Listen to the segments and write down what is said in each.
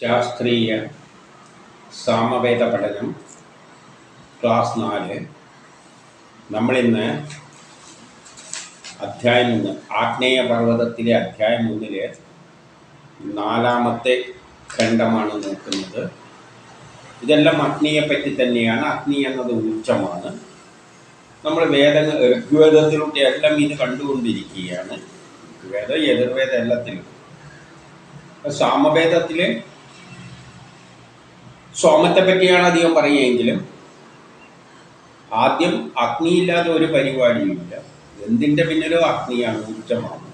ശാസ്ത്രീയ സാമവേദ പഠനം ക്ലാസ് നാല്. നമ്മളിന്ന് അധ്യായം ഒന്ന് ആഗ്നേയ പർവതത്തിലെ അധ്യായം ഒന്നിലെ നാലാമത്തെ ഖണ്ഡമാണ് നോക്കുന്നത്. ഇതെല്ലാം അഗ്നിയെപ്പറ്റി തന്നെയാണ്. അഗ്നി എന്നത് ഊർജമാണ് നമ്മൾ വേദങ്ങൾ ഋഗ്വേദത്തിലൂടെ എല്ലാം ഇത് കണ്ടുകൊണ്ടിരിക്കുകയാണ്. ഋഗ്വേദം യജുർവേദ എല്ലാത്തിലും. സാമവേദത്തിലെ സോമത്തെ പറ്റിയാണ് അധികം പറയുകയെങ്കിലും ആദ്യം അഗ്നിയില്ലാതെ ഒരു പരിപാടിയുമില്ല. എന്തിന്റെ പിന്നിലോ അഗ്നിയാണ് ഊർജമാണ്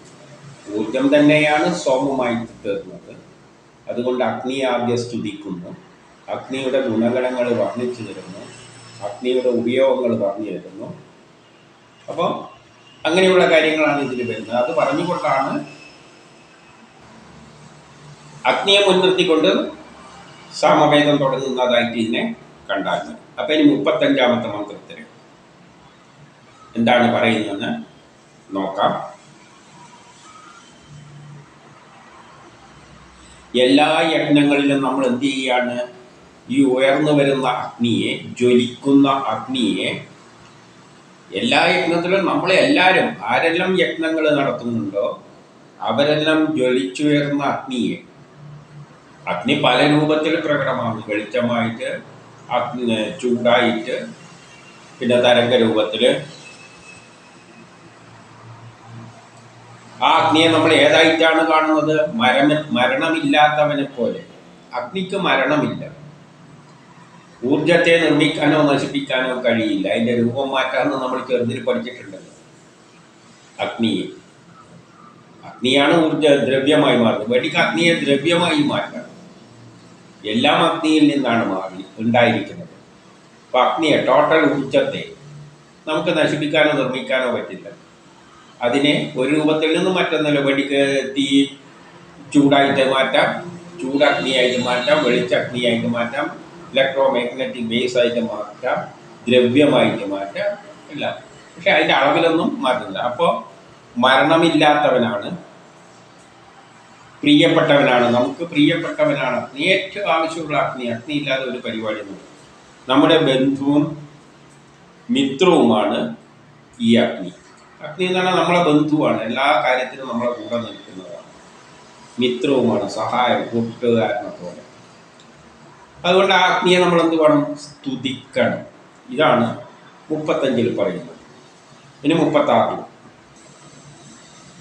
ഊർജം തന്നെയാണ് സോമമായി തീർന്നത് അതുകൊണ്ട് അഗ്നി ആദ്യം സ്തുതിക്കുന്നു. അഗ്നിയുടെ ഗുണഗണങ്ങൾ വർണിച്ചു തരുന്നു. അഗ്നിയുടെ ഉപയോഗങ്ങൾ പറഞ്ഞു തരുന്നു. അപ്പോൾ അങ്ങനെയുള്ള കാര്യങ്ങളാണ് ഇതിൽ വരുന്നത്. അത് പറഞ്ഞുകൊണ്ടാണ് അഗ്നിയെ മുൻനിർത്തിക്കൊണ്ട് സാമവേദം തുടങ്ങുന്നതായിട്ട് ഇതിനെ കണ്ടായിരുന്നു. അപ്പൊ ഇനി മുപ്പത്തഞ്ചാമത്തെ മന്ത്രത്തിൽ എന്താണ് പറയുന്നതെന്ന് നോക്കാം. എല്ലാ യജ്ഞങ്ങളിലും നമ്മൾ എന്ത് ചെയ്യാണ്? ഈ ഉയർന്നു വരുന്ന അഗ്നിയെ ജ്വലിക്കുന്ന അഗ്നിയെ എല്ലാ യജ്ഞത്തിലും നമ്മൾ എല്ലാവരും ആരെല്ലാം യജ്ഞങ്ങൾ നടത്തുന്നുണ്ടോ അവരെല്ലാം ജ്വലിച്ചുയർന്ന അഗ്നിയെ അഗ്നി പല രൂപത്തിൽ പ്രകടമാണ്. വെളിച്ചമായിട്ട് അഗ്നി ചൂടായിട്ട് പിന്നെ തരംഗ രൂപത്തിൽ ആ അഗ്നിയെ നമ്മൾ ഏതായിട്ടാണ് കാണുന്നത്? മരമ മരണമില്ലാത്തവനെ പോലെ അഗ്നിക്ക് മരണമില്ല. ഊർജത്തെ നിർമ്മിക്കാനോ നശിപ്പിക്കാനോ കഴിയില്ല. അതിന്റെ രൂപം മാറ്റാമെന്ന് നമ്മൾ ചെറുതിൽ പഠിച്ചിട്ടുണ്ടല്ലോ. അഗ്നിയെ. അഗ്നിയാണ് ഊർജ ദ്രവ്യമായി മാറുന്നത്. വെടിക്ക് അഗ്നിയെ ദ്രവ്യമായി മാറ്റാം എല്ലാം അഗ്നിയിൽ നിന്നാണ് മാറി ഉണ്ടായിരിക്കുന്നത്. അപ്പൊ അഗ്നിയെ ടോട്ടൽ ഊർജത്തെ നമുക്ക് നശിപ്പിക്കാനോ നിർമ്മിക്കാനോ പറ്റില്ല. അതിനെ ഒരു രൂപത്തിൽ നിന്ന് മറ്റൊന്നല്ല വെടിക്ക് തീ ചൂടായിട്ട് മാറ്റാം. ചൂടഗ്നിയായിട്ട് മാറ്റാം. വെളിച്ചഗ്നിയായിട്ട് മാറ്റാം. ഇലക്ട്രോ മാഗ്നറ്റിക് ബേസ് ആയിട്ട് മാറ്റാം. ദ്രവ്യമായിട്ട് മാറ്റാം. എല്ലാം. പക്ഷെ അതിന്റെ അളവിലൊന്നും മാറ്റില്ല അപ്പോൾ മരണമില്ലാത്തവനാണ് പ്രിയപ്പെട്ടവനാണ്. നമുക്ക് പ്രിയപ്പെട്ടവനാണ്. അഗ്നി ഏറ്റവും ആവശ്യമുള്ള അഗ്നി. അഗ്നി ഇല്ലാതെ ഒരു പരിപാടിയൊന്നും നമ്മുടെ ബന്ധുവും മിത്രവുമാണ് ഈ അഗ്നി. അഗ്നി എന്ന് പറഞ്ഞാൽ നമ്മളെ ബന്ധുവാണ്. എല്ലാ കാര്യത്തിലും നമ്മളെ കൂടെ നിൽക്കുന്നതാണ്. മിത്രവുമാണ് സഹായം കൂട്ടുകാരനെ പോലെ അതുകൊണ്ട് ആ അഗ്നിയെ നമ്മൾ എന്ത് വേണം? സ്തുതിക്കണം. ഇതാണ് മുപ്പത്തഞ്ചിൽ പറയുന്നത്. ഇനി മുപ്പത്താറിൽ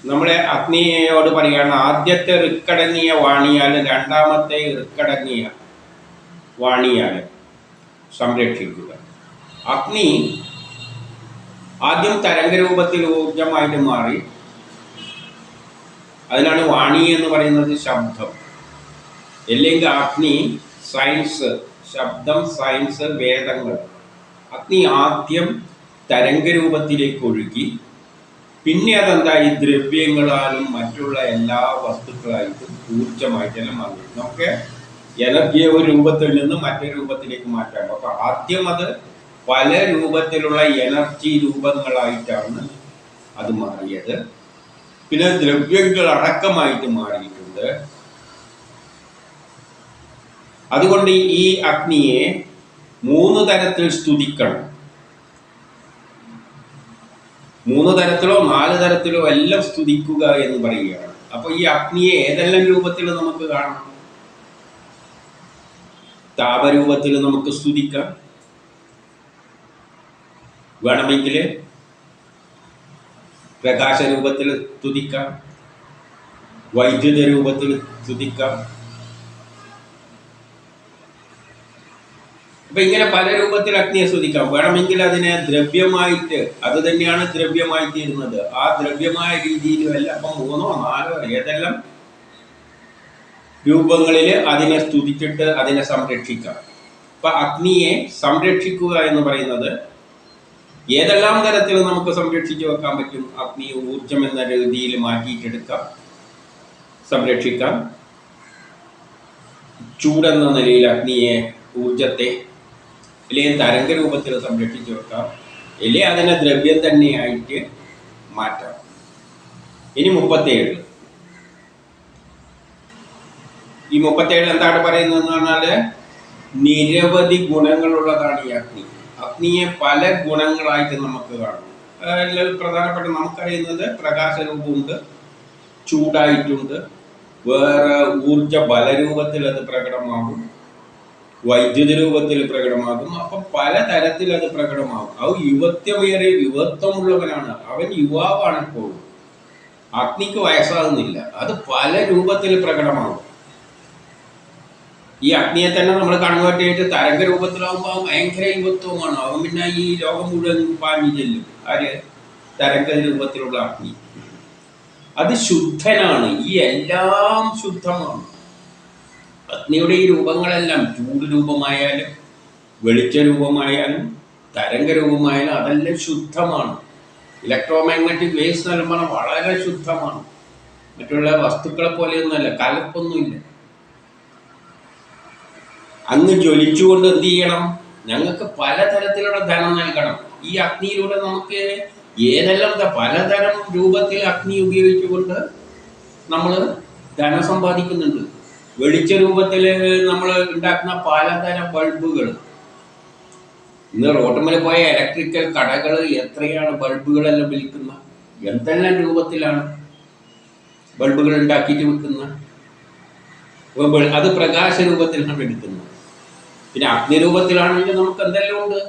നമ്മുടെ അഗ്നിയോട് പറയുകയാണ് ആദ്യത്തെ ഋക്കടങ്ങിയ വാണിയാൽ രണ്ടാമത്തെ ഋക്കടങ്ങിയ വാണിയാൽ സംരക്ഷിക്കുക. അഗ്നി ആദ്യം തരംഗരൂപത്തിൽ ഊർജമായിട്ട് മാറി. അതിനാണ് വാണി എന്ന് പറയുന്നത് ശബ്ദം. അല്ലെങ്കിൽ അഗ്നി സയൻസ് ശബ്ദം സയൻസ് വേദങ്ങൾ. അഗ്നി ആദ്യം തരംഗരൂപത്തിലേക്ക് ഒഴുകി. പിന്നെ അതെന്താ? ഈ ദ്രവ്യങ്ങളാലും മറ്റുള്ള എല്ലാ വസ്തുക്കളായിട്ടും ഊർജമായിട്ടെല്ലാം മാറി നമുക്ക് എനർജിയെ ഒരു രൂപത്തിൽ നിന്ന് മറ്റൊരു രൂപത്തിലേക്ക് മാറ്റാം. അപ്പൊ ആദ്യം അത് പല രൂപത്തിലുള്ള എനർജി രൂപങ്ങളായിട്ടാണ് അത് മാറിയത്. പിന്നെ ദ്രവ്യങ്ങൾ അടക്കമായിട്ട് മാറിയിട്ടുണ്ട്. അതുകൊണ്ട് ഈ അഗ്നിയെ മൂന്ന് തരത്തിൽ സ്തുതിക്കണം. മൂന്ന് തരത്തിലോ നാല് തരത്തിലോ എല്ലാം സ്തുതിക്കുക എന്ന് പറയുകയാണ്. അപ്പൊ ഈ അഗ്നിയെ ഏതെല്ലാം രൂപത്തിൽ നമുക്ക് കാണാം? താപരൂപത്തിൽ നമുക്ക് സ്തുതിക്കാം. വേണമെങ്കിൽ പ്രകാശരൂപത്തിൽ സ്തുതിക്കാം. വൈദ്യുത രൂപത്തിൽ സ്തുതിക്കാം. അപ്പൊ ഇങ്ങനെ പല രൂപത്തിൽ അഗ്നിയെ സ്തുതിക്കാം വേണമെങ്കിൽ അതിനെ ദ്രവ്യമായിട്ട് അത് തന്നെയാണ് ദ്രവ്യമായി തീരുന്നത് ആ ദ്രവ്യമായ രീതിയിലുമല്ല അപ്പൊ മൂന്നോ നാലോ ഏതെല്ലാം രൂപങ്ങളിൽ അതിനെ സ്തുതിച്ചിട്ട് അതിനെ സംരക്ഷിക്കാം. അപ്പൊ അഗ്നിയെ സംരക്ഷിക്കുക എന്ന് പറയുന്നത് ഏതെല്ലാം തരത്തിൽ നമുക്ക് സംരക്ഷിച്ചു വെക്കാൻ പറ്റും? അഗ്നി ഊർജം എന്ന രീതിയിൽ മാറ്റിയിട്ടെടുക്കാം. സംരക്ഷിക്കാം. ചൂടെന്ന നിലയിൽ അഗ്നിയെ ഊർജത്തെ അല്ലെങ്കിൽ തരംഗ രൂപത്തിൽ സംരക്ഷിച്ചു വെക്കാം. അല്ലെങ്കിൽ അതിനെ ദ്രവ്യം തന്നെയായിട്ട് മാറ്റാം. ഇനി മുപ്പത്തേഴ് ഈ മുപ്പത്തേഴ് എന്താണ് പറയുന്നതെന്ന് പറഞ്ഞാൽ നിരവധി ഗുണങ്ങളുള്ളതാണ് ഈ അഗ്നി. അഗ്നിയെ പല ഗുണങ്ങളായിട്ട് നമുക്ക് കാണും. അതിൽ പ്രധാനപ്പെട്ട നമുക്കറിയുന്നത് പ്രകാശരൂപമുണ്ട് ചൂടായിട്ടുണ്ട് വേറെ ഊർജ ബലരൂപത്തിൽ അത് പ്രകടമാകും. വൈദ്യുത രൂപത്തിൽ പ്രകടമാകും. അപ്പൊ പല തരത്തിൽ അത് പ്രകടമാകും. അത് യുവത്വമേറിയ യുവത്വമുള്ളവനാണ് അവൻ യുവാവാണ് ഇപ്പോൾ. അഗ്നിക്ക് വയസ്സാകുന്നില്ല. അത് പല രൂപത്തിൽ പ്രകടമാകും. ഈ അഗ്നിയെ തന്നെ നമ്മൾ കൺവേർട്ട് തരംഗ രൂപത്തിലാവുമ്പോൾ ഭയങ്കര യുവത്വമാണ്. അവൻ പിന്നെ ഈ ലോകം മുഴുവൻ പാഞ്ഞു ചെല്ലും ആര്? തരംഗ രൂപത്തിലുള്ള അഗ്നി. അത് ശുദ്ധനാണ്. ഈ എല്ലാം ശുദ്ധമാണ്. അഗ്നിയുടെ ഈ രൂപങ്ങളെല്ലാം ചൂട് രൂപമായാലും വെളിച്ച രൂപമായാലും തരംഗ രൂപമായാലും അതെല്ലാം ശുദ്ധമാണ്. ഇലക്ട്രോ മാഗ്നറ്റിക് വേവ്സ് നൽകുമ്പോൾ വളരെ ശുദ്ധമാണ്. മറ്റുള്ള വസ്തുക്കളെ പോലെയൊന്നുമല്ല കലപ്പൊന്നുമില്ല. അങ്ങ് ജ്വലിച്ചുകൊണ്ട് എന്ത് ചെയ്യണം? ഞങ്ങൾക്ക് പലതരത്തിലുള്ള ധനം നൽകണം. ഈ അഗ്നിയിലൂടെ നമുക്ക് ഏതെല്ലാം പലതരം രൂപത്തിൽ അഗ്നി ഉപയോഗിച്ചുകൊണ്ട് നമ്മൾ ധനം സമ്പാദിക്കുന്നുണ്ട്. വെളിച്ച രൂപത്തിൽ നമ്മൾ ഉണ്ടാക്കുന്ന പലതരം ബൾബുകൾ. ഇന്ന് റോട്ടുമ്മൽ പോയ ഇലക്ട്രിക്കൽ കടകൾ എത്രയാണ് ബൾബുകളെല്ലാം വിൽക്കുന്ന? എന്തെല്ലാം രൂപത്തിലാണ് ബൾബുകൾ ഉണ്ടാക്കിയിട്ട് വിൽക്കുന്നത് അത് പ്രകാശ രൂപത്തിലാണ് എടുക്കുന്നത്. പിന്നെ അഗ്നിരൂപത്തിലാണെങ്കിൽ നമുക്ക് എന്തെല്ലാം ഉണ്ട്?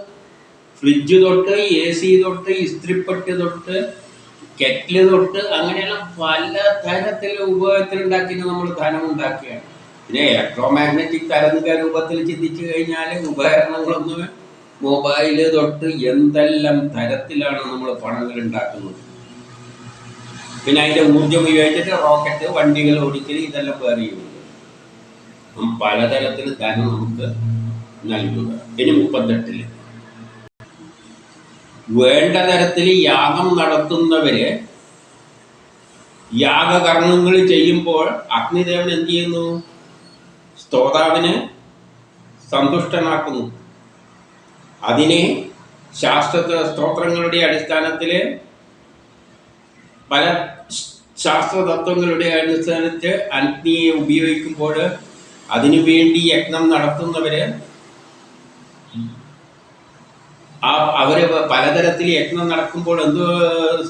ഫ്രിഡ്ജ് തൊട്ട് എ സി തൊട്ട് ഇസ്ത്രിപ്പെട്ട് തൊട്ട് കെറ്റിൽ തൊട്ട് അങ്ങനെയുള്ള പല തരത്തിലുള്ള ഉപയോഗത്തിൽ ഉണ്ടാക്കിയിട്ട് നമ്മൾ ധനം ഉണ്ടാക്കുകയാണ് പിന്നെ ഇലക്ട്രോ മാഗ്നറ്റിക് തരംഗ രൂപത്തിൽ ചിന്തിച്ചു കഴിഞ്ഞാൽ ഉപകരണങ്ങളൊന്നും മൊബൈൽ തൊട്ട് എന്തെല്ലാം തരത്തിലാണ് നമ്മൾ പണങ്ങൾ ഉണ്ടാക്കുന്നത്. പിന്നെ അതിന്റെ ഊർജം ഉപയോഗിച്ചിട്ട് റോക്കറ്റ് വണ്ടികൾ ഓടിക്കൽ ഇതെല്ലാം വേറെ ചെയ്യുന്നുണ്ട് പലതരത്തിൽ ധനം നമുക്ക് നൽകുക. ഇനി മുപ്പത്തെട്ടിൽ. വേണ്ട തരത്തിൽ യാഗം നടത്തുന്നവര് യാഗകർമ്മങ്ങൾ ചെയ്യുമ്പോൾ അഗ്നിദേവൻ എന്ത് ചെയ്യുന്നു? സ്തോതാവിന് സന്തുഷ്ടനാക്കുന്നു. അതിനെ ശാസ്ത്ര സ്തോത്രങ്ങളുടെ അടിസ്ഥാനത്തിൽ പല ശാസ്ത്രതത്വങ്ങളുടെ അടിസ്ഥാനത്തിൽ അഗ്നിയെ ഉപയോഗിക്കുമ്പോൾ അതിനു വേണ്ടി യജ്ഞം നടത്തുന്നവര് ആ അവർ പലതരത്തിൽ യജ്ഞം നടക്കുമ്പോൾ എന്ത്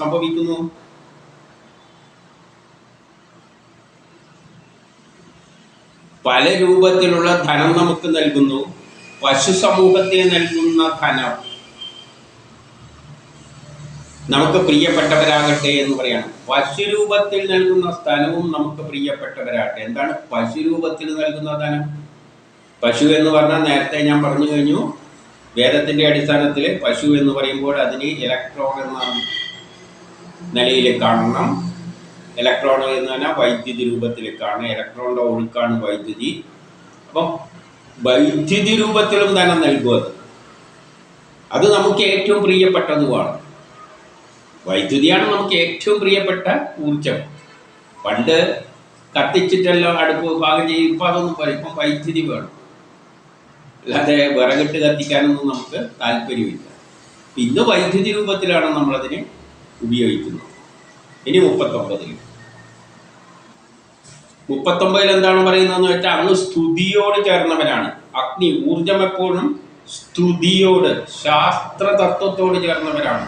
സംഭവിക്കുന്നു? പല രൂപത്തിലുള്ള ധനം നമുക്ക് നൽകുന്നു. പശു സമൂഹത്തിന് നൽകുന്ന ധനം നമുക്ക് പ്രിയപ്പെട്ടവരാകട്ടെ എന്ന് പറയണം. പശു രൂപത്തിൽ നൽകുന്ന സ്ഥലവും നമുക്ക് പ്രിയപ്പെട്ടവരാകട്ടെ. എന്താണ് പശു രൂപത്തിൽ നൽകുന്ന ധനം? പശു എന്ന് പറഞ്ഞാൽ നേരത്തെ ഞാൻ പറഞ്ഞു കഴിഞ്ഞു. വേദത്തിന്റെ അടിസ്ഥാനത്തിൽ പശു എന്ന് പറയുമ്പോൾ അതിന് ഇലക്ട്രോൺ എന്ന നിലയിൽ കാണണം. ഇലക്ട്രോൺ എന്ന് പറഞ്ഞാൽ വൈദ്യുതി രൂപത്തിലേക്കാണ്. ഇലക്ട്രോണിന്റെ ഒഴുക്കാണ് വൈദ്യുതി. അപ്പം വൈദ്യുതി രൂപത്തിലും ധനം നൽകുന്നത് അത്. നമുക്ക് ഏറ്റവും പ്രിയപ്പെട്ടതുമാണ്. വൈദ്യുതിയാണ് നമുക്ക് ഏറ്റവും പ്രിയപ്പെട്ട ഊർജം പണ്ട് കത്തിച്ചിട്ടെല്ലാം അടുപ്പ് പാകം ചെയ്യും. ഇപ്പം അതൊന്നും പറയും ഇപ്പം വൈദ്യുതി വേണം. അല്ലാതെ വിറകിട്ട് കത്തിക്കാനൊന്നും നമുക്ക് താല്പര്യമില്ല. ഇന്ന് വൈദ്യുതി രൂപത്തിലാണ് നമ്മളതിനെ ഉപയോഗിക്കുന്നത്. ഇനി മുപ്പത്തൊമ്പതിൽ മുപ്പത്തൊമ്പതിൽ എന്താണ് പറയുന്നതെന്ന് വെച്ചാൽ അങ്ങ് സ്തുതിയോട് ചേർന്നവനാണ് അഗ്നി ഊർജം എപ്പോഴും സ്തുതിയോട് ശാസ്ത്ര തത്വത്തോട് ചേർന്നവരാണ്.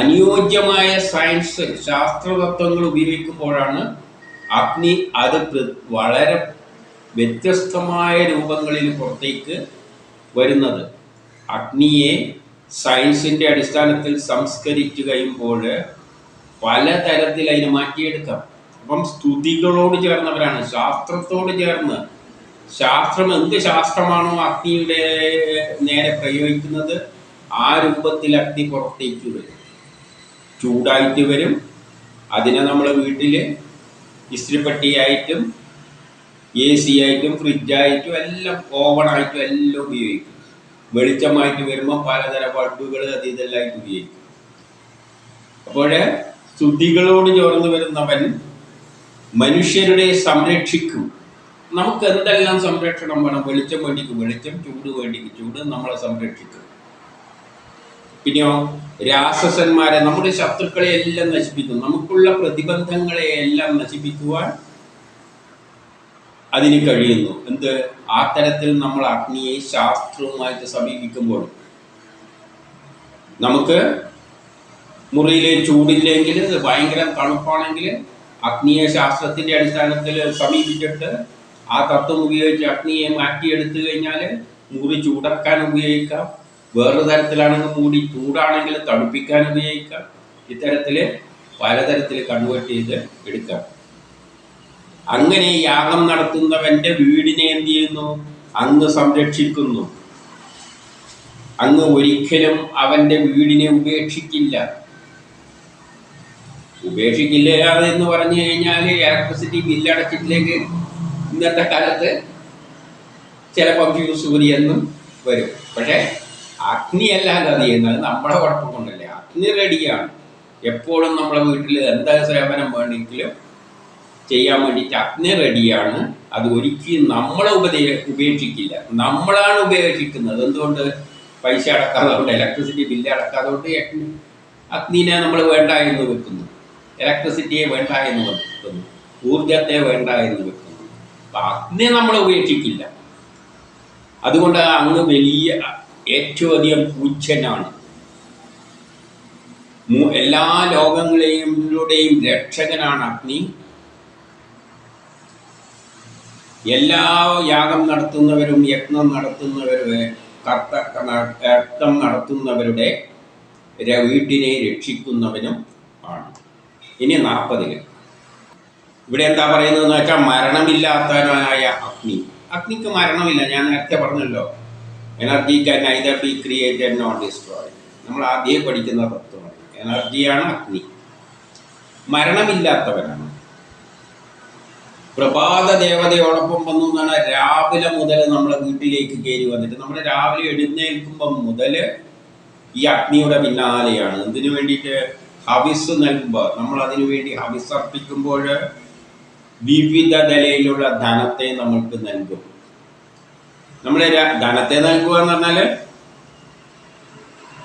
അനുയോജ്യമായ സയൻസ് ശാസ്ത്രതത്വങ്ങൾ ഉപയോഗിക്കുമ്പോഴാണ് അഗ്നി അത് വളരെ വ്യത്യസ്തമായ രൂപങ്ങളിൽ പുറത്തേക്ക് വരുന്നത്. അഗ്നിയെ സയൻസിന്റെ അടിസ്ഥാനത്തിൽ സംസ്കരിച്ചു കഴിയുമ്പോൾ പലതരത്തിൽ അതിന് മാറ്റിയെടുക്കാം. അപ്പം സ്തുതികളോട് ചേർന്നവരാണ്. ശാസ്ത്രത്തോട് ചേർന്ന്. ശാസ്ത്രം എന്ത് ശാസ്ത്രമാണോ അഗ്നിയുടെ നേരെ പ്രയോഗിക്കുന്നത്? ആ രൂപത്തിൽ അഗ്നി പുറത്തേക്ക് വരും. ചൂടായിട്ട് വരും. അതിനെ നമ്മൾ വീട്ടിൽ ഇസ്ത്രിപ്പെട്ടിയായിട്ടും എ സി ആയിട്ടും ഫ്രിഡ്ജായിട്ടും എല്ലാം ഓവണായിട്ടും എല്ലാം ഉപയോഗിക്കും. വെളിച്ചമായിട്ട് വരുമ്പോൾ പലതരം ബൾബുകൾ അത് ഇതെല്ലാം ഉപയോഗിക്കും. അപ്പോഴേ സ്തുതികളോട് ചേർന്ന് വരുന്നവൻ മനുഷ്യരുടെ സംരക്ഷിക്കും. നമുക്ക് എന്തെല്ലാം സംരക്ഷണം വേണം? വെളിച്ചം വേണ്ടിക്ക് വെളിച്ചം ചൂട് വേണ്ടിക്ക്. ചൂട് നമ്മളെ സംരക്ഷിക്കും. പിന്നെയോ രാക്ഷസന്മാരെ നമ്മുടെ ശത്രുക്കളെ എല്ലാം നശിപ്പിക്കും. നമുക്കുള്ള പ്രതിബന്ധങ്ങളെ എല്ലാം നശിപ്പിക്കുവാൻ അതിന് കഴിയുന്നു. എന്ത്? ആ തരത്തിൽ നമ്മൾ അഗ്നിയെ ശാസ്ത്രവുമായിട്ട് സമീപിക്കുമ്പോൾ നമുക്ക് മുറിയിലെ ചൂടില്ലെങ്കിൽ ഭയങ്കര തണുപ്പാണെങ്കിൽ അഗ്നിയെ ശാസ്ത്രത്തിന്റെ അടിസ്ഥാനത്തിൽ സമീപിച്ചിട്ട് ആ തത്വം ഉപയോഗിച്ച് അഗ്നിയെ മാറ്റിയെടുത്തു കഴിഞ്ഞാൽ മുറി ചൂടാക്കാൻ ഉപയോഗിക്കാം. വേറൊരു തരത്തിലാണെങ്കിൽ മൂടി ചൂടാണെങ്കിൽ തണുപ്പിക്കാൻ ഉപയോഗിക്കാം. ഇത്തരത്തിൽ പലതരത്തിൽ കൺവേർട്ട് ചെയ്ത് എടുക്കാം. അങ്ങനെ യാഗം നടത്തുന്നവന്റെ വീടിനെ എന്ത് ചെയ്യുന്നു? അങ്ങ് സംരക്ഷിക്കുന്നു. അങ്ങ് ഒരിക്കലും അവന്റെ വീടിനെ ഉപേക്ഷിക്കില്ല. ഉപേക്ഷിക്കില്ല എന്ന് പറഞ്ഞു കഴിഞ്ഞാൽ ഇലക്ട്രിസിറ്റി ബില്ലടച്ചിട്ടില്ലെങ്കിൽ ഇന്നത്തെ കാലത്ത് ചിലപ്പം ഫ്യൂസ് വരും. പക്ഷേ അഗ്നിയല്ലാതെ അത് ചെയ്യുന്നത് നമ്മളെ കുഴപ്പമൊന്നുമില്ല അഗ്നി റെഡിയാണ് എപ്പോഴും നമ്മളെ വീട്ടിൽ എന്താ സേവനം വേണമെങ്കിലും ചെയ്യാൻ വേണ്ടിയിട്ട് അഗ്നി റെഡിയാണ് അത് ഒരിക്കലും നമ്മളെ ഉപദേ ഉപേക്ഷിക്കില്ല. നമ്മളാണ് ഉപേക്ഷിക്കുന്നത്. എന്തുകൊണ്ട്? പൈസ അടക്കാതുകൊണ്ട് ഇലക്ട്രിസിറ്റി ബില്ല് അടക്കാതുകൊണ്ട് അഗ്നി അഗ്നിനെ നമ്മൾ വേണ്ട എന്ന് വെക്കുന്നു. ഇലക്ട്രിസിറ്റിയെ വേണ്ട എന്ന് വെക്കുന്നു. ഊർജത്തെ വേണ്ട എന്ന് വെക്കുന്നു. അപ്പൊ അഗ്നി നമ്മൾ ഉപേക്ഷിക്കില്ല. അതുകൊണ്ട് അങ്ങ് വലിയ ഏറ്റവും അധികം പൂച്ചനാണ് എല്ലാ ലോകങ്ങളെയും രക്ഷകനാണ് അഗ്നി. എല്ലാ യാഗം നടത്തുന്നവരും യജ്ഞം നടത്തുന്നവരുടെ കർത്ത കർത്തം നടത്തുന്നവരുടെ വീട്ടിനെ രക്ഷിക്കുന്നവനും ഇനി നാൽപ്പതിൽ ഇവിടെ എന്താ പറയുന്നതെന്ന് വെച്ചാൽ മരണമില്ലാത്തവനായ അഗ്നി. അഗ്നിക്ക് മരണമില്ല ഞാൻ നേരത്തെ പറഞ്ഞല്ലോ. Energy can either be created not destroy നമ്മൾ ആദ്യം പഠിക്കുന്ന തത്വമാണ് എനർജിയാണ് അഗ്നി. മരണമില്ലാത്തവനാണ്. പ്രഭാത ദേവതയോടൊപ്പം വന്നു എന്നാണ് രാവിലെ മുതൽ നമ്മളെ വീട്ടിലേക്ക് കയറി വന്നിട്ട്. നമ്മൾ രാവിലെ എഴുന്നേൽക്കുമ്പം മുതൽ ഈ അഗ്നിയുടെ പിന്നാലെയാണ്. എന്തിനു വേണ്ടിയിട്ട്? ഹവിസ് നൽകുമ്പോൾ നമ്മൾ അതിനു വേണ്ടി ഹവിസ് അർപ്പിക്കുമ്പോൾ വിവിധ നിലയിലുള്ള ധനത്തെ നമ്മൾക്ക് നൽകും. നമ്മൾ ധനത്തെ നൽകുക എന്ന് പറഞ്ഞാൽ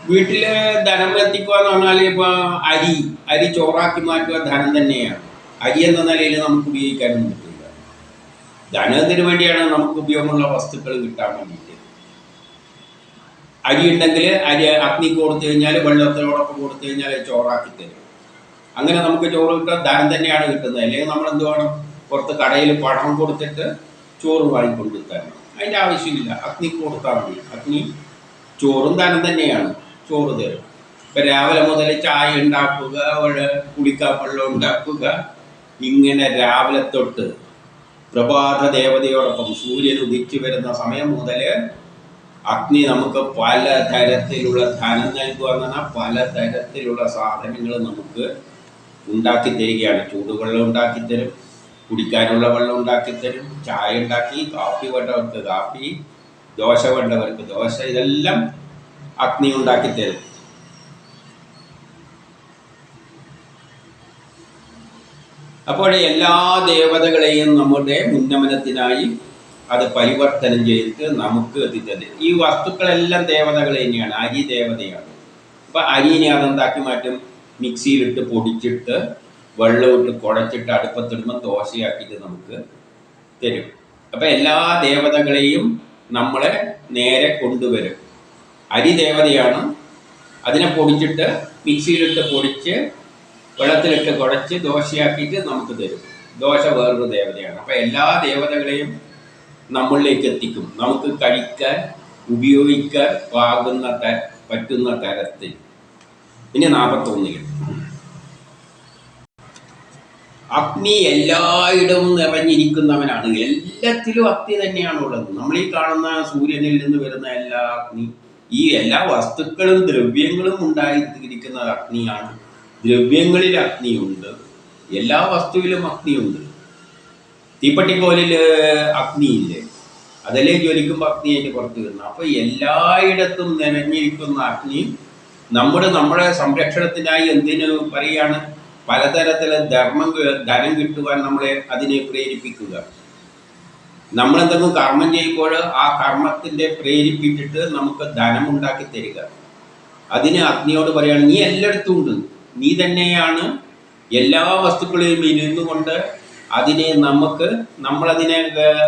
വീട്ടിൽ ധനം എത്തിക്കുക എന്ന് പറഞ്ഞാൽ ഇപ്പൊ അരി അരി ചോറാക്കി മാറ്റുക ധനം തന്നെയാണ്. അരി എന്ന നിലയിൽ നമുക്ക് ഉപയോഗിക്കാനും പറ്റില്ല. ധനത്തിന് വേണ്ടിയാണ് നമുക്ക് ഉപയോഗമുള്ള വസ്തുക്കൾ കിട്ടാൻ വേണ്ടിയിട്ട്. അരി ഉണ്ടെങ്കിൽ അരി അഗ്നി കൊടുത്തു കഴിഞ്ഞാൽ വെള്ളത്തിനോടൊപ്പം കൊടുത്തു കഴിഞ്ഞാൽ ചോറാക്കി തരും. അങ്ങനെ നമുക്ക് ചോറ് കിട്ടാൻ ധനം തന്നെയാണ് കിട്ടുന്നത്. അല്ലെങ്കിൽ നമ്മൾ എന്ത് വേണം? പുറത്ത് കടയിൽ പണം കൊടുത്തിട്ട് ചോറ് വാങ്ങിക്കൊണ്ട് തരണം അതിന്റെ ആവശ്യമില്ല. അഗ്നിക്ക് കൊടുത്താൽ മതി. അഗ്നി ചോറും ധനം തന്നെയാണ്. ചോറ് തരും. ഇപ്പം രാവിലെ മുതൽ ചായ ഉണ്ടാക്കുക വെള്ളം ഉണ്ടാക്കുക. ഇങ്ങനെ രാവിലെ തൊട്ട് പ്രഭാത ദേവതയോടൊപ്പം സൂര്യൻ ഉദിച്ചു വരുന്ന സമയം മുതൽ അഗ്നി നമുക്ക് പല തരത്തിലുള്ള ധനം നൽകുക എന്ന് പറഞ്ഞാൽ പല തരത്തിലുള്ള സാധനങ്ങൾ നമുക്ക് ഉണ്ടാക്കി തരികയാണ്. ചൂടുവെള്ളം ഉണ്ടാക്കി തരും കുടിക്കാനുള്ള വെള്ളം ഉണ്ടാക്കി തരും ചായ ഉണ്ടാക്കി കാപ്പി വേണ്ടവർക്ക് കാപ്പി ദോശ വേണ്ടവർക്ക് ദോശ ഇതെല്ലാം അഗ്നി ഉണ്ടാക്കി തരും. അപ്പോൾ എല്ലാ ദേവതകളെയും നമ്മുടെ ഉന്നമനത്തിനായി അത് പരിവർത്തനം ചെയ്തിട്ട് നമുക്ക് എത്തിച്ചത്. ഈ വസ്തുക്കളെല്ലാം ദേവതകൾ തന്നെയാണ് അരി ദേവതയാണ്. അപ്പൊ അരിനെ അതെന്താക്കി മാറ്റും? മിക്സിയിലിട്ട് പൊടിച്ചിട്ട് വെള്ളമിട്ട് കുഴച്ചിട്ട് അടുപ്പത്തിടുമ്പോൾ ദോശയാക്കിയിട്ട് നമുക്ക് തരും. അപ്പൊ എല്ലാ ദേവതകളെയും നമ്മളെ നേരെ കൊണ്ടുവരും. അരി ദേവതയാണ്. അതിനെ പൊടിച്ചിട്ട് മിക്സിയിലിട്ട് പൊടിച്ച് വെള്ളത്തിലിട്ട് കുഴച്ച് ദോശയാക്കിയിട്ട് നമുക്ക് തരും. ദോശ വേറൊരു ദേവതയാണ്. അപ്പൊ എല്ലാ ദേവതകളെയും നമ്മളിലേക്ക് എത്തിക്കും നമുക്ക് കഴിക്കാൻ ഉപയോഗിക്കാൻ പാകുന്ന പറ്റുന്ന തരത്തിൽ. ഇനി നാൽപ്പത്തൊന്നിൽ അഗ്നി എല്ലായിടവും നിറഞ്ഞിരിക്കുന്നവനാണ്. എല്ലാത്തിലും അഗ്നി തന്നെയാണ് ഉള്ളത് നമ്മൾ ഈ കാണുന്ന സൂര്യനിൽ നിന്ന് വരുന്ന എല്ലാ അഗ്നി ഈ എല്ലാ വസ്തുക്കളും ദ്രവ്യങ്ങളും ഉണ്ടായിരിക്കുന്നത് അഗ്നിയാണ്. ദ്രവ്യങ്ങളിൽ അഗ്നിയുണ്ട്. എല്ലാ വസ്തുവിലും അഗ്നിയുണ്ട്. തീപ്പട്ടിക്കോലിൽ അഗ്നിയില്ലേ അതല്ലേ ജ്വലിക്കുമ്പോൾ അഗ്നി അതിന്റെ പുറത്ത് വരുന്നത്. അപ്പോൾ എല്ലായിടത്തും നിറഞ്ഞിരിക്കുന്ന അഗ്നി നമ്മുടെ നമ്മുടെ സംരക്ഷണത്തിനായി എന്തിനു പറയാണ് പലതരത്തിലെ ധർമ്മം ധനം കിട്ടുവാൻ നമ്മളെ അതിനെ പ്രേരിപ്പിക്കുക. നമ്മളെന്തെങ്കിലും കർമ്മം ചെയ്യുമ്പോൾ ആ കർമ്മത്തിന്റെ പ്രേരിപ്പിച്ചിട്ട് നമുക്ക് ധനം ഉണ്ടാക്കി തരിക. അതിന് അഗ്നിയോട് പറയുകയാണ് നീ എല്ലായിടത്തും ഉണ്ട്. നീ തന്നെയാണ് എല്ലാ വസ്തുക്കളെയും ഇരുന്നു കൊണ്ട് അതിനെ നമുക്ക് നമ്മളതിനെ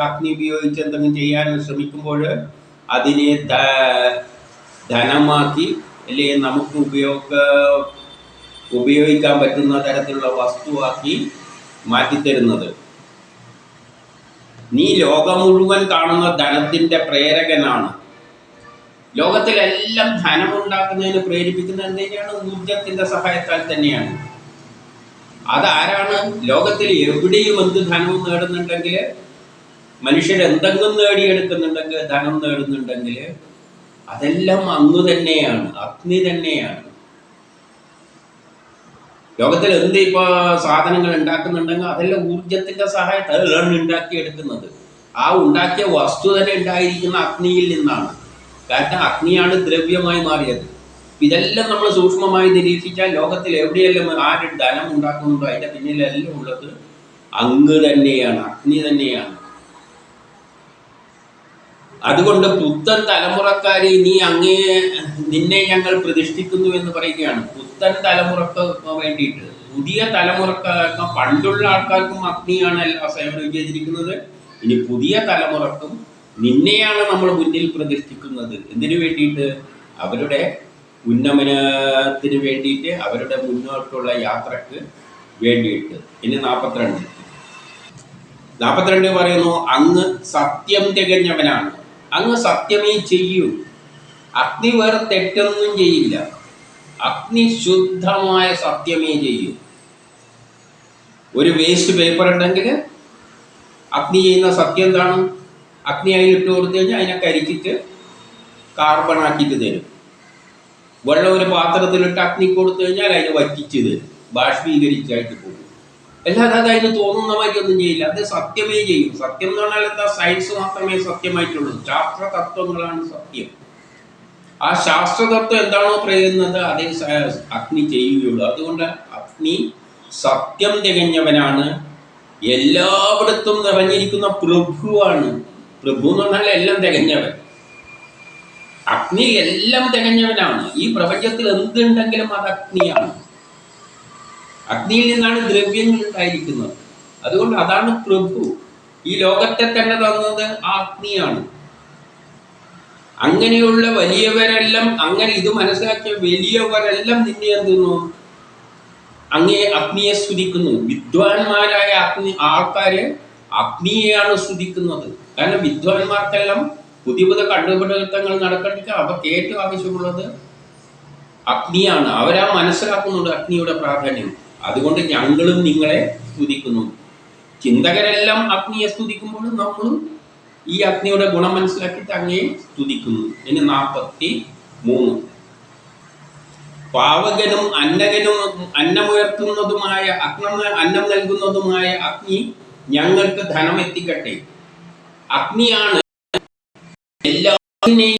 അഗ്നി ഉപയോഗിച്ച് എന്തെങ്കിലും ചെയ്യാൻ ശ്രമിക്കുമ്പോൾ അതിനെ ധനമാക്കി അല്ലെങ്കിൽ നമുക്ക് ഉപയോഗ ഉപയോഗിക്കാൻ പറ്റുന്ന തരത്തിലുള്ള വസ്തുവാക്കി മാറ്റിത്തരുന്നത്. നീ ലോകം മുഴുവൻ കാണുന്ന ധനത്തിന്റെ പ്രേരകനാണ്. ലോകത്തിലെല്ലാം ധനമുണ്ടാക്കുന്നതിന് പ്രേരിപ്പിക്കുന്ന എന്തിനാണ്? ഊർജത്തിന്റെ സഹായത്താൽ തന്നെയാണ്. അതാരാണ്? ലോകത്തിൽ എവിടെയും എന്ത് ധനവും നേടുന്നുണ്ടെങ്കിൽ മനുഷ്യർ എന്തെങ്കിലും നേടിയെടുക്കുന്നുണ്ടെങ്കിൽ ധനം നേടുന്നുണ്ടെങ്കിൽ അതെല്ലാം അങ്ങ് തന്നെയാണ് അഗ്നി തന്നെയാണ്. ലോകത്തിൽ എന്ത് ഇപ്പൊ സാധനങ്ങൾ ഉണ്ടാക്കുന്നുണ്ടെങ്കിൽ അതെല്ലാം ഊർജത്തിന്റെ സഹായത്തിലാണ് ഉണ്ടാക്കിയെടുക്കുന്നത്. ആ ഉണ്ടാക്കിയ വസ്തു തന്നെ ഉണ്ടായിരിക്കുന്ന അഗ്നിയിൽ നിന്നാണ്. കാരണം അഗ്നിയാണ് ദ്രവ്യമായി മാറിയത്. ഇതെല്ലാം നമ്മൾ സൂക്ഷ്മമായി നിരീക്ഷിച്ചാൽ ലോകത്തിൽ എവിടെയെല്ലാം ആര് ധനം ഉണ്ടാക്കുന്നുണ്ടോ അതിന്റെ പിന്നിലെല്ലാം ഉള്ളത് അങ്ങ് തന്നെയാണ് അഗ്നി തന്നെയാണ്. അതുകൊണ്ട് പുത്തൻ തലമുറക്കാരെ നീ അങ്ങേ നിന്നെ ഞങ്ങൾ പ്രതിഷ്ഠിക്കുന്നു എന്ന് പറയുകയാണ്. പുത്തൻ തലമുറയ്ക്ക് വേണ്ടിയിട്ട് പുതിയ തലമുറക്കാർക്ക് പണ്ടുള്ള ആൾക്കാർക്കും അഗ്നിയാണ് സേവനം ചെയ്തിരിക്കുന്നത്. ഇനി പുതിയ തലമുറക്കും നിന്നെയാണ് നമ്മൾ മുന്നിൽ പ്രതിഷ്ഠിക്കുന്നത്. എന്തിനു വേണ്ടിയിട്ട്? അവരുടെ ഉന്നമനത്തിന് വേണ്ടിയിട്ട് അവരുടെ മുന്നോട്ടുള്ള യാത്രയ്ക്ക് വേണ്ടിയിട്ട്. ഇനി നാൽപ്പത്തിരണ്ട് നാൽപ്പത്തിരണ്ട് പറയുന്നു അങ്ങ് സത്യം തികഞ്ഞവനാണ്. അങ്ങ് സത്യമേ ചെയ്യൂ. അഗ്നി വേറെ തെറ്റൊന്നും ചെയ്യില്ല. അഗ്നി ശുദ്ധമായ സത്യമേ ചെയ്യൂ. ഒരു വേസ്റ്റ് പേപ്പർ ഉണ്ടെങ്കിൽ അഗ്നി ചെയ്യുന്ന സത്യം എന്താണ്? അഗ്നി അതിൽ ഇട്ട് കൊടുത്തു കഴിഞ്ഞാൽ അതിനെ കരിച്ചിട്ട് കാർബൺ ആക്കിയിട്ട് തരും. വെള്ളം ഒരു പാത്രത്തിലിട്ട് അഗ്നി കൊടുത്തു കഴിഞ്ഞാൽ അതിനെ വറ്റിച്ചത് ബാഷ്പീകരിച്ചായിട്ട് പോകും. അല്ലാതെ അത് അതിന് തോന്നുന്ന മാതിരി ഒന്നും ചെയ്യില്ല. അത് സത്യമേ ചെയ്യും. സത്യം എന്ന് പറഞ്ഞാൽ എന്താ? സയൻസ് മാത്രമേ സത്യമായിട്ടുള്ളൂ. ശാസ്ത്ര തത്വങ്ങളാണ് സത്യം. ആ ശാസ്ത്രതത്വം എന്താണോ പറയുന്നത് അതേ അഗ്നി ചെയ്യുകയുള്ളൂ. അതുകൊണ്ട് അഗ്നി സത്യം തികഞ്ഞവനാണ്. എല്ലായിടത്തും നിറഞ്ഞിരിക്കുന്ന പ്രഭുവാണ്. പ്രഭു എന്ന് പറഞ്ഞാൽ എല്ലാം തികഞ്ഞവൻ. അഗ്നി എല്ലാം തികഞ്ഞവനാണ്. ഈ പ്രപഞ്ചത്തിൽ എന്തുണ്ടെങ്കിലും അത് അഗ്നിയാണ്. അഗ്നിയിൽ നിന്നാണ് ദ്രവ്യങ്ങൾ ഉണ്ടായിരിക്കുന്നത്. അതുകൊണ്ട് അതാണ് പ്രഭു. ഈ ലോകത്തെ തന്നെ തന്നത് ആ അഗ്നിയാണ്. അങ്ങനെയുള്ള വലിയവരെല്ലാം അങ്ങനെ ഇത് മനസ്സിലാക്കിയ വലിയവരെല്ലാം നിന്നെ എന്തുന്നു? അങ്ങേ അഗ്നിയെ സ്തുതിക്കുന്നു. വിദ്വാൻമാരായ അഗ്നി ആൾക്കാര് അഗ്നിയെയാണ് സ്തുതിക്കുന്നത്. കാരണം വിദ്വാൻമാർക്കെല്ലാം പുതിയ പുതിയ കണ്ടുപിടുത്തങ്ങൾ നടക്കട്ടെ അവർക്ക് ഏറ്റവും ആവശ്യമുള്ളത് അഗ്നിയാണ്. അവരാ മനസ്സിലാക്കുന്നുണ്ട് അഗ്നിയുടെ പ്രാധാന്യം. അതുകൊണ്ട് ഞങ്ങളും നിങ്ങളെ സ്തുതിക്കുന്നു. ചിന്തകരെല്ലാം അഗ്നിയെ സ്തുതിക്കുമ്പോൾ നമ്മളും ഈ അഗ്നിയുടെ ഗുണം മനസ്സിലാക്കിയിട്ട് അങ്ങയെ സ്തുതിക്കുന്നു. ഇനി നാൽപ്പത്തി മൂന്ന് പാവകനും അന്നകനും അന്നമുയർത്തുന്നതുമായ അഗ്നം അന്നം നൽകുന്നതുമായ അഗ്നി ഞങ്ങൾക്ക് ധനം എത്തിക്കട്ടെ അഗ്നിയാണ് എല്ലാത്തിനെയും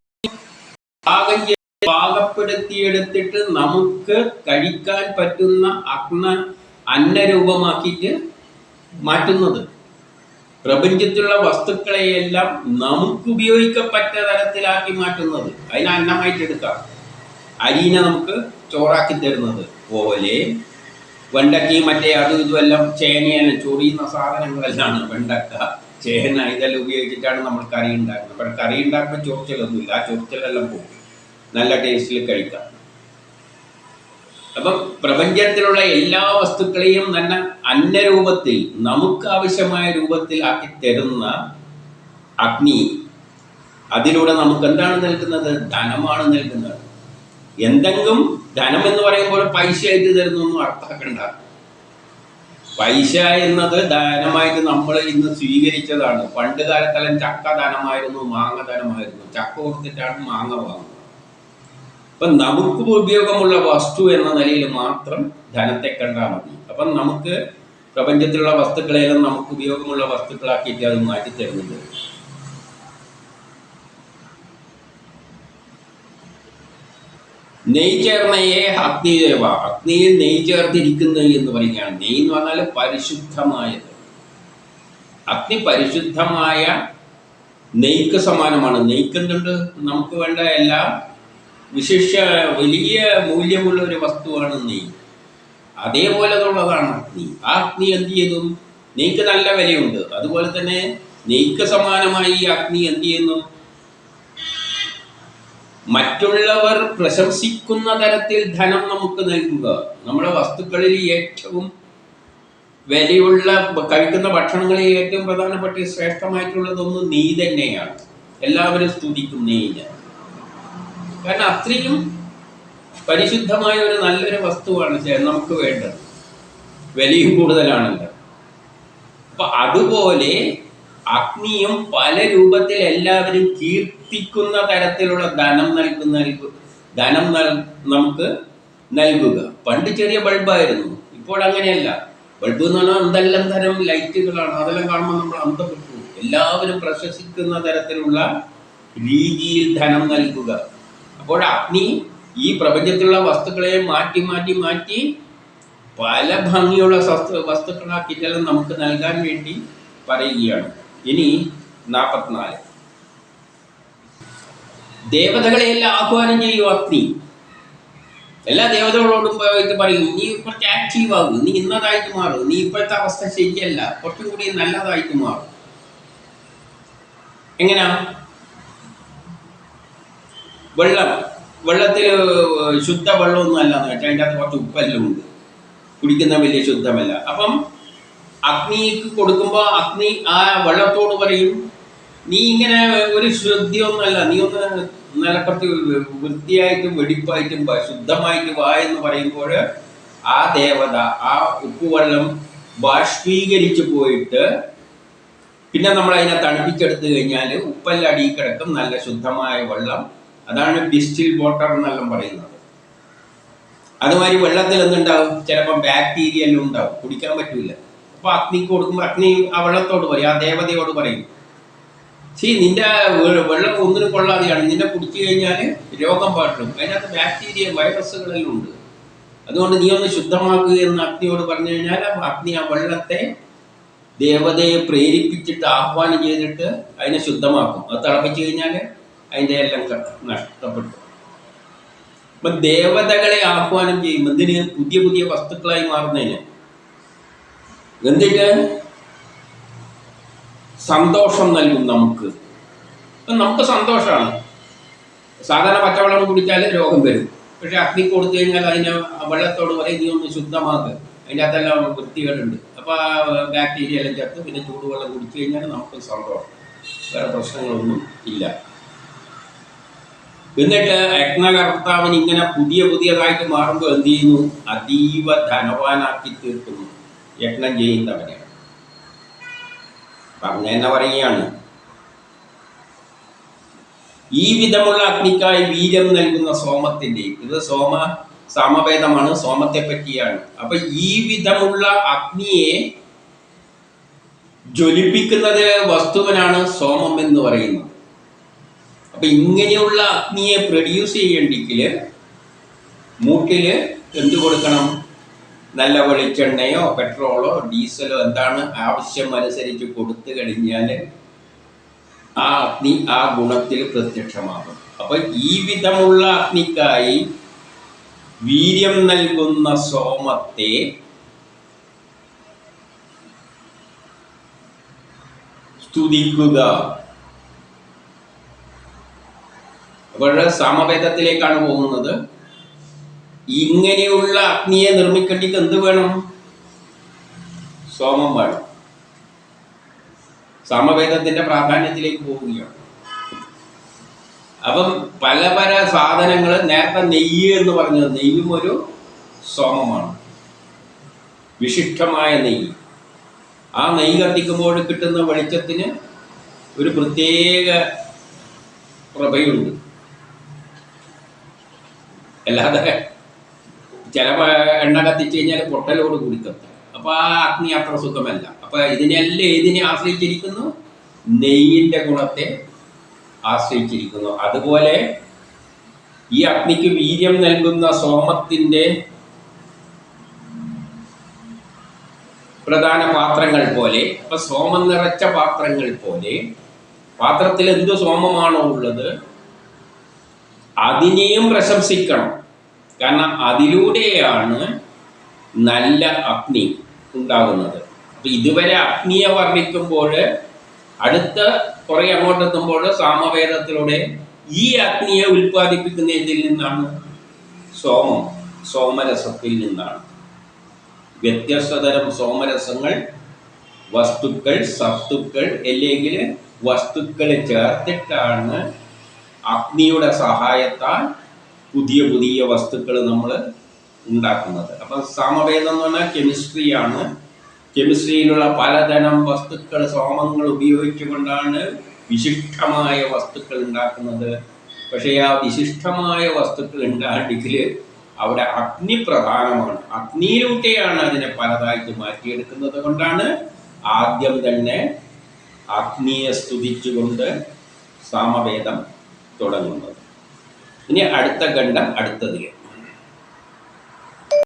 പാകപ്പെടുത്തിയെടുത്തിട്ട് നമുക്ക് കഴിക്കാൻ പറ്റുന്ന അഗ്ന അന്നരൂപമാക്കിയിട്ട് മാറ്റുന്നത്. പ്രപഞ്ചത്തിലുള്ള വസ്തുക്കളെയെല്ലാം നമുക്ക് ഉപയോഗിക്കപ്പെട്ട തരത്തിലാക്കി മാറ്റുന്നത്. അതിനെ അന്നമായിട്ട് എടുക്കാം. അരിനെ നമുക്ക് ചോറാക്കി തരുന്നത് പോലെ വെണ്ടയ്ക്ക് മറ്റേ അതും ഇതുമെല്ലാം ചേനയെല്ലാം ചൊറിയുന്ന സാധനങ്ങളെല്ലാം വെണ്ടക്ക. ചേന ഇതെല്ലാം ഉപയോഗിച്ചിട്ടാണ് നമ്മൾ കറി ഉണ്ടാക്കുന്നത്. പക്ഷെ കറി ഉണ്ടാക്കുമ്പോൾ ചൊറിച്ചലൊന്നുമില്ല. ആ ചൊറിച്ചലെല്ലാം പോകും. നല്ല ടേസ്റ്റിൽ കഴിക്കാം. അപ്പം പ്രപഞ്ചത്തിലുള്ള എല്ലാ വസ്തുക്കളെയും തന്നെ അന്നരൂപത്തിൽ നമുക്ക് ആവശ്യമായ രൂപത്തിൽ ആക്കി തരുന്ന അഗ്നി അതിലൂടെ നമുക്ക് എന്താണ് നൽകുന്നത്? ധനമാണ് നൽകുന്നത്. എന്തെങ്കിലും ധനം എന്ന് പറയുമ്പോൾ പൈസ ആയിട്ട് തരുന്നൊന്നും അർത്ഥമാക്കണ്ട പൈസ എന്നത് ദാനമായിട്ട് നമ്മൾ ഇന്ന് സ്വീകരിച്ചതാണ്. പണ്ട് കാലത്തെല്ലാം ചക്ക ദാനമായിരുന്നു മാങ്ങ ദാനമായിരുന്നു. ചക്ക കൊടുത്തിട്ടാണ് മാങ്ങ വാങ്ങുന്നത്. അപ്പം നമുക്ക് ഉപയോഗമുള്ള വസ്തു എന്ന നിലയിൽ മാത്രം ധനത്തെ കണ്ടാൽ മതി. അപ്പം നമുക്ക് പ്രപഞ്ചത്തിലുള്ള വസ്തുക്കളെല്ലാം നമുക്ക് ഉപയോഗമുള്ള വസ്തുക്കളാക്കിയിട്ട് അത് മാറ്റി തരുന്നുണ്ട് നെയ് ചേർന്നയെ അഗ്നിദേവ. അഗ്നിയിൽ നെയ് ചേർത്തിരിക്കുന്നു എന്ന് പറയുകയാണ്. നെയ് എന്ന് പറഞ്ഞാൽ പരിശുദ്ധമായത് അഗ്നി പരിശുദ്ധമായ നെയ്ക്ക് സമാനമാണ്. നെയ്ക്കുന്നുണ്ട് നമുക്ക് വേണ്ട എല്ലാ വിശിഷ്യ വലിയ മൂല്യമുള്ള ഒരു വസ്തുവാണ് നെയ് അതേപോലെ ഉള്ളതാണ് അഗ്നി. ആ അഗ്നി എന്ത് ചെയ്തു? നെയ്ക്ക് നല്ല വിലയുണ്ട്. അതുപോലെ തന്നെ നെയ്ക്ക് സമാനമായി ഈ അഗ്നി എന്ത് ചെയ്യുന്നു? മറ്റുള്ളവർ പ്രശംസിക്കുന്ന തരത്തിൽ ധനം നമുക്ക് നൽകുക. നമ്മുടെ വസ്തുക്കളിൽ ഏറ്റവും വിലയുള്ള കഴിക്കുന്ന ഭക്ഷണങ്ങളിൽ ഏറ്റവും പ്രധാനപ്പെട്ട ശ്രേഷ്ഠമായിട്ടുള്ളതൊന്ന് നീ തന്നെയാണ്. എല്ലാവരും സ്തുതിക്കും നെയ്യിനെ കാരണം അത്രയും പരിശുദ്ധമായ ഒരു നല്ലൊരു വസ്തുവാണ് നമുക്ക് വേണ്ടത്. വിലയും കൂടുതലാണല്ലോ. അപ്പൊ അതുപോലെ അഗ്നിയും പല രൂപത്തിൽ എല്ലാവരും കീർത്തിക്കുന്ന തരത്തിലുള്ള ധനം നൽകുന്ന നൽകു- ധനം നമുക്ക് നൽകുക. പണ്ട് ചെറിയ ബൾബായിരുന്നു. ഇപ്പോൾ അങ്ങനെയല്ല. ബൾബ് എന്ന് പറഞ്ഞാൽ എന്തെല്ലാം തരം ലൈറ്റുകളാണ്. അതെല്ലാം കാണുമ്പോൾ നമ്മൾ അന്തപ്പെട്ടു എല്ലാവരും പ്രശസിക്കുന്ന തരത്തിലുള്ള രീതിയിൽ ധനം നൽകുക. അപ്പോൾ അഗ്നി ഈ പ്രപഞ്ചത്തിലുള്ള വസ്തുക്കളെ മാറ്റി മാറ്റി മാറ്റി പല ഭംഗിയുള്ള വസ്തു വസ്തുക്കളാക്കിയിട്ടെല്ലാം നമുക്ക് നൽകാൻ വേണ്ടി പറയുകയാണ്. ഇനി നാൽപ്പത്തിനാല് ദേവതകളെയെല്ലാം ആഹ്വാനം ചെയ്യുക അഗ്നി. എല്ലാ ദേവതകളോടും പോയിട്ട് പറയും നീ കുറച്ച് ആക്റ്റീവ് ആകും നീ ഇന്നതായിട്ട് മാറും നീ ഇപ്പോഴത്തെ അവസ്ഥ ശരിയല്ല കുറച്ചും കൂടി നല്ലതായിട്ട് മാറും. എങ്ങനാ? വെള്ളം. വെള്ളത്തിൽ ശുദ്ധ വെള്ളമൊന്നും അല്ല എന്ന് വെച്ചാൽ അതിന്റെ അകത്ത് കുറച്ച് ഉപ്പെല്ലാം ഉണ്ട്. കുടിക്കുന്ന വലിയ ശുദ്ധമല്ല. അപ്പം അഗ്നിക്ക് കൊടുക്കുമ്പോൾ അഗ്നി ആ വെള്ളത്തോട് പറയും നീ ഇങ്ങനെ ഒരു ശുദ്ധിയൊന്നുമല്ല നീ ഒന്ന് നിലപ്പുറത്ത് വൃത്തിയായിട്ടും വെടിപ്പായിട്ടും ശുദ്ധമായിട്ട് വാ എന്ന് പറയുമ്പോൾ ആ ദേവത ആ ഉപ്പുവെള്ളം ബാഷ്പീകരിച്ചു പോയിട്ട് പിന്നെ നമ്മൾ അതിനെ തണുപ്പിച്ചെടുത്ത് കഴിഞ്ഞാൽ ഉപ്പെല്ലാം അടിയിൽ കിടക്കും നല്ല ശുദ്ധമായ വെള്ളം. അതാണ് ഡിസ്റ്റിൽ വാട്ടർ എന്നെല്ലാം പറയുന്നത്. അതുമാതിരി വെള്ളത്തിൽ എന്തുണ്ടാവും? ചിലപ്പം ബാക്ടീരിയ എല്ലാം ഉണ്ടാവും. കുടിക്കാൻ പറ്റൂല. അപ്പൊ അഗ്നിക്ക് കൊടുക്കുമ്പോൾ അഗ്നി ആ വെള്ളത്തോട് പറയും ആ ദേവതയോട് പറയും. ശരി നിന്റെ വെള്ളം ഒന്നിനും കൊള്ളാതെയാണ്. നിന്നെ കുടിച്ചു കഴിഞ്ഞാൽ രോഗം പാട്ടും അതിനകത്ത് ബാക്ടീരിയ വൈറസുകളെല്ലാം ഉണ്ട്. അതുകൊണ്ട് നീ ഒന്ന് ശുദ്ധമാക്കുക എന്ന് അഗ്നിയോട് പറഞ്ഞു കഴിഞ്ഞാൽ ആ അഗ്നി ആ വെള്ളത്തെ ദേവതയെ പ്രേരിപ്പിച്ചിട്ട് ആഹ്വാനം ചെയ്തിട്ട് അതിനെ ശുദ്ധമാക്കും. അത് തിളപ്പിച്ചു കഴിഞ്ഞാൽ അതിന്റെ എല്ലാം നഷ്ടപ്പെട്ടു. അപ്പൊ ദേവതകളെ ആഹ്വാനം ചെയ്യും എന്തിന്? പുതിയ പുതിയ വസ്തുക്കളായി മാറുന്നതിന്. എന്നിട്ട് സന്തോഷം നൽകും നമുക്ക്. നമുക്ക് സന്തോഷമാണ്. സാധാരണ പച്ചവെള്ളം കുടിച്ചാൽ രോഗം വരും. പക്ഷെ അഗ്നി കൊടുത്തു കഴിഞ്ഞാൽ അതിനെ വെള്ളത്തോട് പറയും നീ ഒന്ന് ശുദ്ധമാക്കുക അതിന്റെ അകത്തെല്ലാം വൃത്തികളുണ്ട് അപ്പോൾ ബാക്ടീരിയ എല്ലാം ചേർത്ത് പിന്നെ ചൂടുവെള്ളം കുടിച്ചു കഴിഞ്ഞാൽ നമുക്ക് സന്തോഷം. വേറെ പ്രശ്നങ്ങളൊന്നും ഇല്ല. എന്നിട്ട് യജ്ഞകർത്താവിന് ഇങ്ങനെ പുതിയ പുതിയതായിട്ട് മാറുമ്പോൾ എന്ത് ചെയ്യുന്നു? അതീവ ധനവാനാക്കി തീർക്കുന്നു. യജ്ഞം ചെയ്യുന്നവനെ. പറഞ്ഞെന്നെ പറയുകയാണ്. ഈ വിധമുള്ള അഗ്നിക്കായി വീര്യം നൽകുന്ന സോമത്തിന്റെ ഇത് സോമ സാമവേദമാണ് സോമത്തെ പറ്റിയാണ്. അപ്പൊ ഈ വിധമുള്ള അഗ്നിയെ ജ്വലിപ്പിക്കുന്നത് വസ്തുവിനാണ് സോമം എന്ന് പറയുന്നത്. അപ്പൊ ഇങ്ങനെയുള്ള അഗ്നിയെ പ്രൊഡ്യൂസ് ചെയ്യണ്ടെങ്കിൽ മൂട്ടിൽ എന്ത് കൊടുക്കണം? നല്ല വെളിച്ചെണ്ണയോ പെട്രോളോ ഡീസലോ എന്താണ് ആവശ്യം അനുസരിച്ച് കൊടുത്തു കഴിഞ്ഞാൽ ആ അഗ്നി ആ ഗുണത്തിൽ പ്രത്യക്ഷമാകും. അപ്പൊ ഈ വിധമുള്ള അഗ്നിക്കായി വീര്യം നൽകുന്ന സോമത്തെ സ്തുതിക്കുക. അപ്പോൾ സമവേദത്തിലേക്കാണ് പോകുന്നത്. ഇങ്ങനെയുള്ള അഗ്നിയെ നിർമ്മിക്കേണ്ടിക്ക് എന്ത് വേണം? സോമം വേണം. സമവേദത്തിന്റെ പ്രാധാന്യത്തിലേക്ക് പോവുകയാണ് അപ്പം പല പല സാധനങ്ങൾ നേരത്തെ നെയ്യ് എന്ന് പറഞ്ഞത് നെയ്യും ഒരു സോമമാണ്. വിശിഷ്ടമായ നെയ്യ്. ആ നെയ്യ് കത്തിക്കുമ്പോൾ കിട്ടുന്ന വെളിച്ചത്തിന് ഒരു പ്രത്യേക പ്രഭയുണ്ട്. അല്ലാതെ ചില എണ്ണ കത്തിച്ചു കഴിഞ്ഞാൽ പൊട്ടലോട് കൂടി കത്തും. അപ്പൊ ആ അഗ്നി അത്ര സുഖമല്ല. അപ്പൊ ഇതിനെല്ലാം ഏതിനെ ആശ്രയിച്ചിരിക്കുന്നു നെയ്യിന്റെ ഗുണത്തെ ആശ്രയിച്ചിരിക്കുന്നു. അതുപോലെ ഈ അഗ്നിക്ക് വീര്യം നൽകുന്ന സോമത്തിന്റെ പ്രധാന പാത്രങ്ങൾ പോലെ ഇപ്പൊ സോമം നിറച്ച പാത്രങ്ങൾ പോലെ പാത്രത്തിൽ എന്ത് സോമമാണോ ഉള്ളത്? അതിനെയും പ്രശംസിക്കണം. കാരണം അതിലൂടെയാണ് നല്ല അഗ്നി ഉണ്ടാകുന്നത്. അപ്പം ഇതുവരെ അഗ്നിയെ വർണിക്കുമ്പോൾ അടുത്ത കുറെ അങ്ങോട്ട് എത്തുമ്പോൾ സാമവേദത്തിലൂടെ ഈ അഗ്നിയെ ഉൽപ്പാദിപ്പിക്കുന്ന ഇതിൽ നിന്നാണ്? സോമം സോമരസത്തിൽ നിന്നാണ്. വ്യത്യസ്തതരം സോമരസങ്ങൾ വസ്തുക്കൾ സത്തുക്കൾ അല്ലെങ്കിൽ വസ്തുക്കൾ ചേർത്തിട്ടാണ് അഗ്നിയുടെ സഹായത്താൽ പുതിയ പുതിയ വസ്തുക്കൾ നമ്മൾ ഉണ്ടാക്കുന്നത്. അപ്പം സാമവേദം എന്ന് പറഞ്ഞാൽ കെമിസ്ട്രിയാണ് കെമിസ്ട്രിയിലുള്ള പലതരം വസ്തുക്കൾ സോമങ്ങൾ ഉപയോഗിച്ചുകൊണ്ടാണ് വിശിഷ്ടമായ വസ്തുക്കൾ ഉണ്ടാക്കുന്നത്. പക്ഷേ ആ വിശിഷ്ടമായ വസ്തുക്കൾ ഉണ്ടാണെങ്കിൽ അവിടെ അഗ്നി പ്രധാനമാണ്. അഗ്നിയിലൂടെയാണ് അതിനെ പലതായിട്ട് മാറ്റിയെടുക്കുന്നത്. കൊണ്ടാണ് ആദ്യം തന്നെ അഗ്നിയെ സ്തുതിച്ചുകൊണ്ട് സാമവേദം തുടങ്ങുന്നത്. ഇനി അടുത്ത ഖണ്ഡം അടുത്തതിൽ